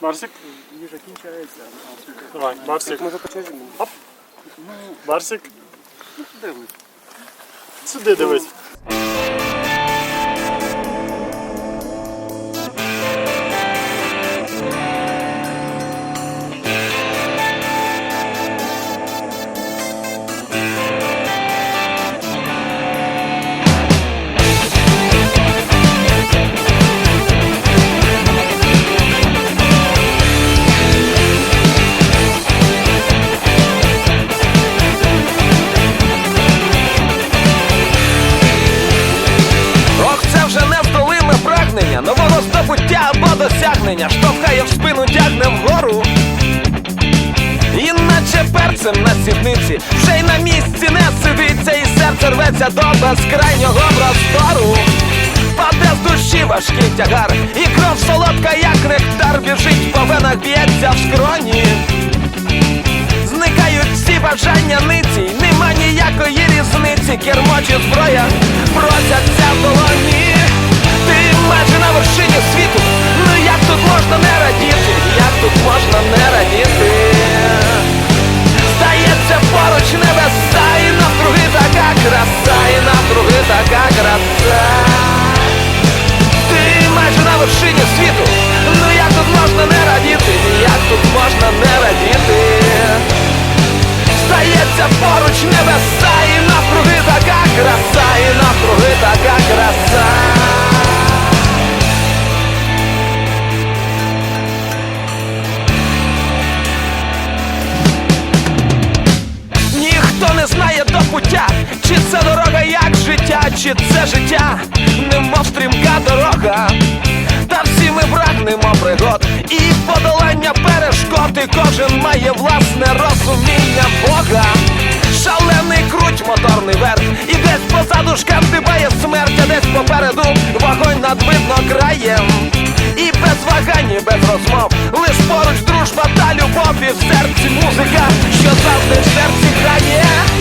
Барсик, Їжа кінчається. давай, Барсик. Може почати? Оп. Барсик, Дивись. сюди дивись. Нового здобуття або досягнення, штовхає в спину, тягне вгору. І наче перцем на сідниці, вже й на місці не сидиться, і серце рветься до безкрайнього простору. Паде з душі важкий тягар, і кров солодка, як нектар, біжить по венах, б'ється в скроні. Зникають всі бажання ниці, нема ніякої різниці, кермо чи зброя Здається, поруч небеса і навкруги така краса, і навкруги така краса. Ніхто не знає до пуття, чи це дорога як життя, чи це життя, немов стрімка дорога. Та всі ми прагнемо пригод і подолання перешкод, і кожен має власне розуміння Бога. Над видно краєм. І без вагань, і без розмов, лиш поруч дружба та любов, і в серці музика, що завжди в серці грає.